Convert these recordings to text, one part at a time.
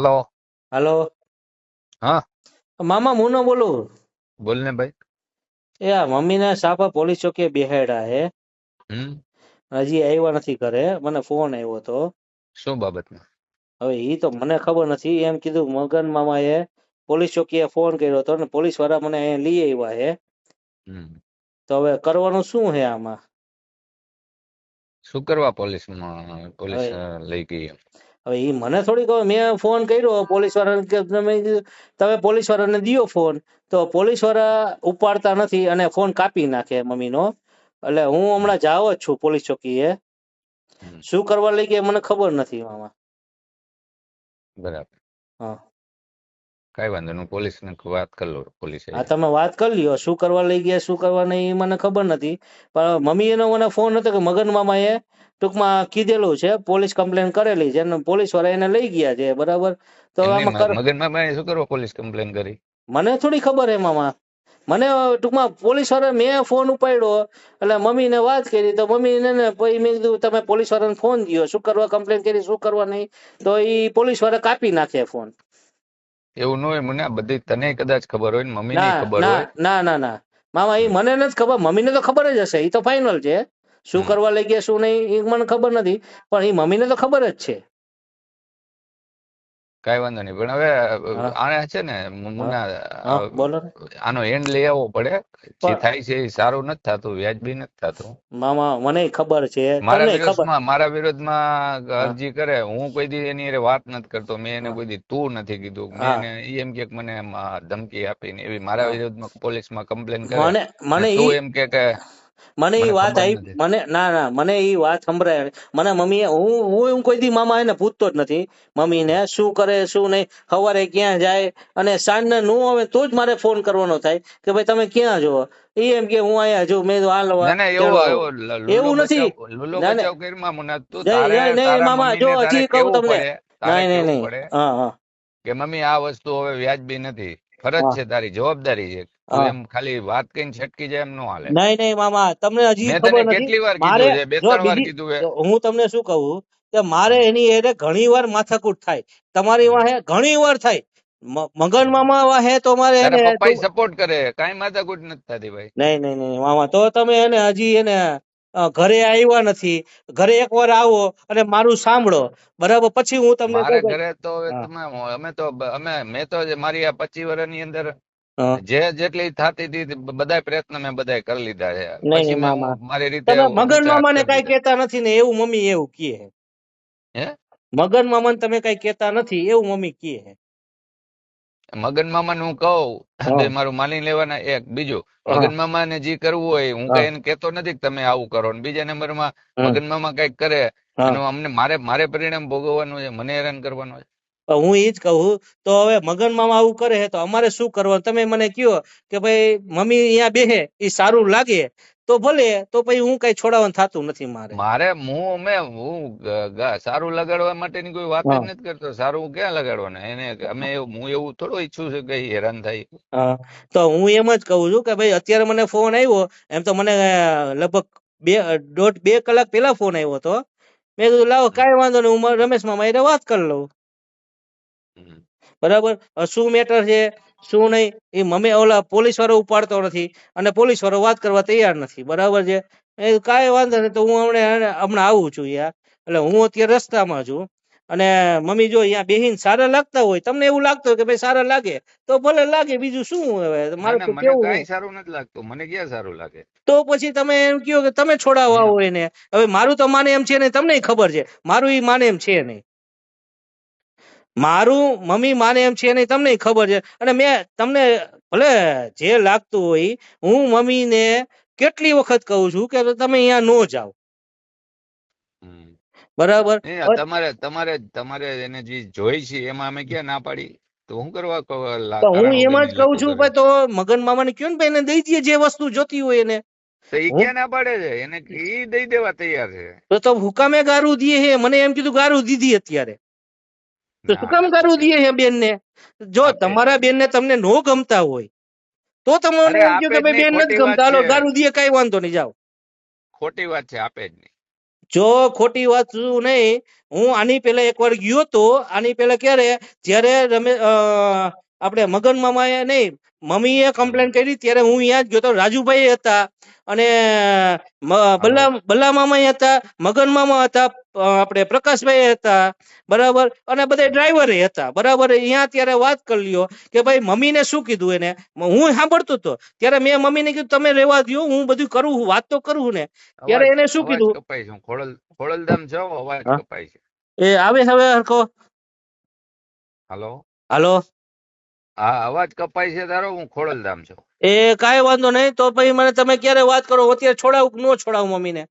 Hello હાલો હા. મામા મુનો બોલું? બોલ ને ભાઈ. એ આ મમ્મીને સાપા પોલીસ ચોકીએ બેહાડ્યા હે. હજી આવ્યા નથી ઘરે. મને ફોન આવ્યો તો. શું બાબતમાં હવે ઈ તો મને ખબર નથી. એમ કીધું મગન મામા એ પોલીસ ચોકીએ ફોન કર્યો હતો ને પોલીસવાળા મને અહીંયા લઈ આવ્યા હે. તો હવે કરવાનું શું હે આમાં? શું કરવા પોલીસ પોલીસ લઈ ગઈ હવે એ મને થોડી ખબર મેં ફોન કર્યો પોલીસ વાળાને કે તમે તમે પોલીસ વાળાને દિયો ફોન તો પોલીસવાળા ઉપાડતા નથી અને ફોન કાપી નાખે મમ્મીનો. એટલે હું હમણાં જાવ જ છું પોલીસ ચોકીએ. શું કરવા લઈ ગયા મને ખબર નથી મામા. બરાબર. હા. કઈ વાંધો નહીં પોલીસ ને વાત કરી લો પોલીસ હા તમે વાત કરી લ્યો શું કરવા લઈ ગયા શું કરવા નહીં મને ખબર નથી. પણ મમ્મી એનો મને ફોન હતો કે મગન મામાએ ટૂંકમાં કીધેલું છે પોલીસ કમ્પ્લેન કરેલી છે પોલીસવાળા એને લઈ ગયા છે બરાબર? તો આમાં કર મગનમાં શું કરવા પોલીસ કમ્પ્લેન કરી? મને થોડી ખબર હે મામા. મને ટૂંકમાં પોલીસવાળા મેં ફોન ઉપાડ્યો એટલે મમ્મીને વાત કરી તો મમ્મીને ને પછી મેં કીધું તમે પોલીસ વાળાને ફોન દો શું કરવા કમ્પ્લેન કરી શું કરવા નહીં? તો એ પોલીસવાળા કાપી નાખે ફોન. એવું ન હોય મને આ બધી તને કદાચ ખબર હોય ને મમ્મીને ના ખબર ના હોય. ના ના ના. મામા એ મને નથી ખબર મમ્મીને તો ખબર જ હશે. એ તો ફાઇનલ છે. શું કરવા લઈ ગયા શું નહીં એ મને ખબર નથી. પણ એ મમ્મીને તો ખબર જ છે. કઈ વાંધો નહીં. પણ હવે આને છે ને બોલો આનો એન્ડ લઈ આવવો પડે. જે થાય છે એ સારું નથી થતું વ્યાજબી નથી થતું. મામા મને ખબર છે. મારા વિરોધમાં મારા વિરોધમાં અરજી કરે. હું કોઈ દી એની વાત નથી કરતો. મેં એને કોઈ દી તું નથી કીધું. મેં એમ કે મને ધમકી આપીને એવી મારા વિરોધમાં પોલીસમાં કમ્પ્લેન કરે. મને મને એમ કે મને એ વાત આવી મને ના ના મને એ વાત સંભળાય મને મમ્મીએ હું હું હું કોઈ દી મામા એને પૂછતો જ નથી. મમ્મીને શું કરે શું નહીં સવારે ક્યાં જાય? અને સાંજને નું આવે તો જ મારે ફોન કરવાનો થાય કે ભાઈ તમે ક્યાં જુઓ એ એમ કે હું અહીંયા જો મેં હાલ એવો નથી. મામા, જો હજી કહું તમને. નહીં નહીં નહીં. હા હા. કે મમ્મી આ વસ્તુ હવે વ્યાજબી નથી. ફરજ છે તારી જવાબદારી છે. તું એમ ખાલી વાત કહીને છટકી જાય એમ નો હાલે. નહીં નહીં મામા તમને હજી ખબર નથી. કેટલી વાર કીધું છે? બે ત્રણ વાર કીધું છે. હું તમને શું કહું કે મારે એની એરે ઘણી વાર માથાકૂટ થાય. તમારી વાહે ઘણી વાર થાય. મગન મામા વાહે તો મારે એને પપ્પા સપોર્ટ કરે. કાઈ માથાકૂટ નથી થતી ભાઈ. નહીં નહીં નહીં મામા તો તમે એને હજી એને ઘરે આવ્યા નથી. ઘરે એકવાર આવો અને મારું સાંભળો. બરાબર? પછી હું તમને ઘરે તો તમે અમે તો અમે મેં તો મારી આ પચીસ વર્ષની અંદર જે જેટલી થતી હતી બધાય પ્રયત્ન મેં બધાય કરી લીધા છે. નહીં, મામા. મારી રીતે મગન મામા મામાને કઈ કેતા નથી ને એવું મમ્મી એવું કહે. હે? મગન મામાને તમે કઈ કેતા નથી એવું મમ્મી કહે. મગન મામા હું. કહું. મારું માની લેવાના એક. બીજું મગન મગન મામાને જે કરવું હોય હું કઈ એને કેતો નથી કે તમે આવું કરો ને બીજા નંબરમાં મગન મામા કંઈક કરે. એનું અમને મારે મારે પરિણામ ભોગવવાનું છે મને હેરાન કરવાનું છે. હું એ જ કહું તો હવે મગન મામા આવું કરે તો અમારે શું કરવાનું? તમે મને કહો કે ભાઈ મમ્મી અહીંયા બેહે એ સારું લાગે તો ભલે તો પછી હું કઈ છોડાવવાનું થતું નથી મારે. મારે હું અમે હું સારું લગાડવા માટેની કોઈ વાત જ નથી કરતો. સારું ક્યાં લગાડવાનું? એને અમે હું એવું થોડું ઈચ્છું છું કે હેરાન થાય. તો હું એમ જ કહું છું કે ભાઈ અત્યારે મને ફોન આવ્યો એમ તો મને લગભગ બે દોઢ બે કલાક પેલા ફોન આવ્યો હતો. મેં કીધું લાવો કાંઈ વાંધો નહીં હું રમેશ મામા એને વાત કરી લઉં. બરાબર? શું મેટર છે? શું નહીં? એ મમ્મી ઓલા પોલીસ વાળો ઉપાડતો નથી અને પોલીસ વાળો વાત કરવા તૈયાર નથી. બરાબર છે? એ કાંઈ વાંધો નહીં. તો હું હમણાં હમણાં આવું છું યાર. એટલે હું અત્યારે રસ્તામાં છું. અને મમ્મી જો અહીંયા બેહીન સારા લાગતા હોય તમને એવું લાગતું હોય કે ભાઈ સારા લાગે તો ભલે લાગે બીજું શું હવે? મારું કેવું કાંઈ સારું નથી લાગતું. મને ક્યાં સારું લાગે? તો પછી તમે એમ કહો કે તમે છોડાવવા હોય ને. હવે મારું તો માને એમ છે ને તમને ખબર છે. મારું એ માને એમ છે નહીં. મારું મમ્મી માને એમ છે નહીં તમને ખબર છે. અને મેં તમને ભલે જે લાગતું હોય હું મમ્મીને કેટલી વખત કહું છું કે તમે અહીંયા નો જાઓ. બરાબર? તમારે તમારે તમારે એને જે જોઈ છે એમાં અમે ક્યાં ના પાડી? તો હું કરવા હું એમ જ કહું છું ભાઈ તો મગન મામાને કયો ને ભાઈ એને દઈ દઈએ જે વસ્તુ જોતી હોય એને. તો ક્યાં ના પાડે છે? એને ઈ દઈ દેવા તૈયાર છે. તો તો હુકામે ગારું દીએ હે મને એમ કીધું ગારું દીધી અત્યારે. તો શું કામ ના. ગારું દીએ બેન ને જો તમારા બેન ને તમને નો ગમતા હોય તો તમને એમ કે ભાઈ બેન નથી ગમતા હાલો છે. ગારું કઈ વાંધો નહીં જાઓ. ખોટી વાત છે આપે જ નહીં. જો ખોટી વાત શું નહીં હું આની પેલા એકવાર ગયો તો આની પેલા ક્યારે? જયારે રમે આપણે મગન મામાએ નહીં મમ્મીએ કમ્પ્લેન કરી ત્યારે હું અહીંયા જ ગયો રાજુભાઈ હતા અને બલ્લા બલ્લા મામા હતા મગન મામા હતા આપણે પ્રકાશભાઈ હતા બરાબર અને બધા ડ્રાઈવરે હતા બરાબર અહીંયા ત્યારે વાત કરી લ્યો કે ભાઈ મમ્મીને શું કીધું એને? હું સાંભળતો હતો ત્યારે મેં મમ્મીને કીધું તમે રહેવા દ્યો હું બધું કરું વાત તો કરું ને. ત્યારે એને શું કીધું? કપાય છે ખોડલ ખોડલધામ જાઉં અવાજ કપાય છે. એ આવે હવે હરખો. હાલો. હાલો. હા અવાજ કપાય છે તારો હું ખોડલધામ છું. એ કાંઈ વાંધો નહીં તો પછી મને તમે ક્યારે વાત કરો? અત્યારે છોડાવું કે ન છોડાવું મમ્મીને?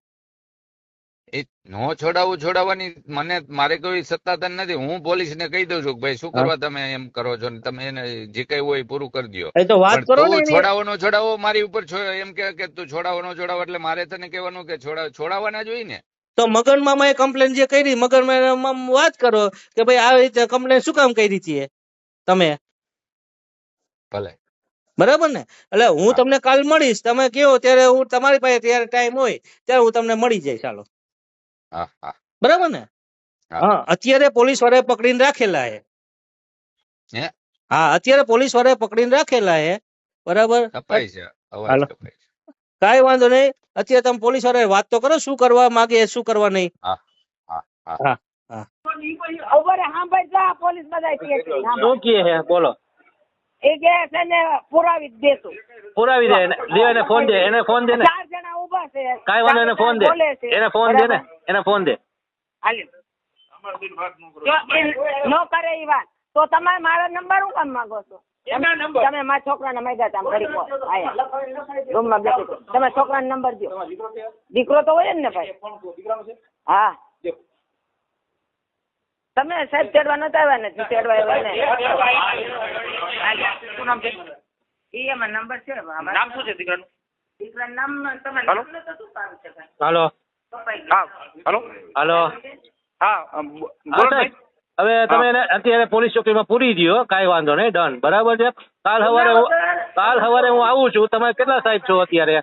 એ નો છોડાવું છોડાવવાની મને મારે કોઈ સત્તાધન નથી. હું પોલીસ ને કહી દઉં છું કે ભાઈ શું કરવા તમે એમ કરો છો ને તમે એને જે કઈ હોય પૂરું કરી દો એ તો વાત કરો ને છોડાવો નો છોડાવો મારી ઉપર એમ કે કે તું છોડાવો નો છોડાવો એટલે મારે તને કહેવાનું કે છોડાવ છોડાવવાના જ ને. તો મગન મામાએ કમ્પ્લેન જે કરી મગન મામા વાત કરો કે ભાઈ આવી રીતે કમ્પ્લેન શું કામ કરી હતી તમે? ભલે. બરાબર ને? એટલે હું તમને કાલ મળીશ. તમે કયો ત્યારે હું તમારી પાસે ત્યારે ટાઈમ હોય ત્યારે હું તમને મળી જઈશ. ચાલો હા હા. બરાબર ને? હા. અત્યારે પોલીસ વાળાએ પકડીને રાખેલા હે? હા? અત્યારે પોલીસ વાળાએ પકડીને રાખેલા હે. બરાબર? કાંઈ વાંધો નહીં. અત્યારે તમે પોલીસવાળા વાત તો કરો શું કરવા માંગે શું કરવા નહીં? હા હા હા. બોલો. એ કે છે ને પુરાવી દેશું. પુરાવી દે એને લ્યો એને ફોન દે એને ફોન દે ને. ચાર જણા ઊભા છે. કાઈ વાંધો એને ફોન દે. એને ફોન દે ને એને ફોન દે. હાલી. નો કરે એ વાત. તો તમે મારા નંબર હું કામ માંગો છો? તમે મારા છોકરાના માંગ્યા હતા ઘડીક વાર. આયા રૂમમાં બેસી તમે છોકરાનો નંબર દો દીકરો તો હોય જ ને ભાઈ. હા. તમે સાહેબ તેડવા નતા આવ્યા નથી તેડવા આવ્યા ને? શું નામ છે? એમાં નંબર છે નામ શું છે દીકરાનું? દીકરાનું નામ તમે નામ નતું શું કામ છે? હાલો. હા હલો. હાલો. હા બોલો હવે તમે એને અત્યારે પોલીસ ચોકીમાં પૂરી દો કાંઈ વાંધો નહીં ડન. બરાબર છે? કાલ સવારે કાલ સવારે હું આવું છું. તમે કેટલા સાહેબ છો અત્યારે?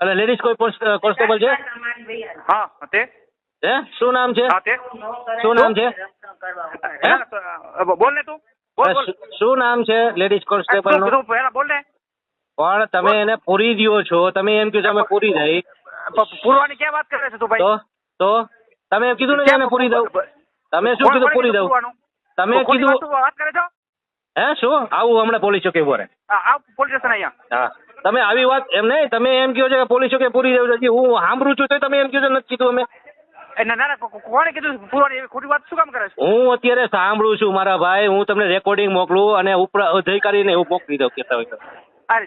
એટલે લેડીઝ કોઈ કોન્સ- કોન્સ્ટેબલ છે? હા તે. હે? શું નામ છે? શું નામ છે? બોલ ને તું. શું- નામ છે લેડીઝ કોન્સ્ટેબલનું? પણ તમે એને પૂરી દો છો. તમે એમ કહો છો અમે પૂરી દઈ. પૂરવાની ક્યાં વાત કરે છે તું ભાઈ? તો તો તમે એમ કીધું ને અમે પૂરી દઉં? તમે શું કીધું પૂરી દઉં? તમે કીધું વાત કરે છો? હે શું? આવું હમણાં પોલીસ ચોકી ઊભો હા, પોલીસ સ્ટેશન અહીંયા. હા. તમે આવી વાત એમ નહીં તમે એમ કહો છો કે પોલીસ ચોકી પૂરી દેવું હું સાંભળું છું તો તમે એમ કહો છો નથી કીધું અમે. ના ના કોણે કીધું એવી ખોટી વાત શું કામ કરે છે? હું અત્યારે સાંભળું છું મારા ભાઈ હું તમને રેકોર્ડિંગ મોકલું અને ઉપર અધિકારીને એવું મોકલી દઉં કહેતા હોય તો. અરે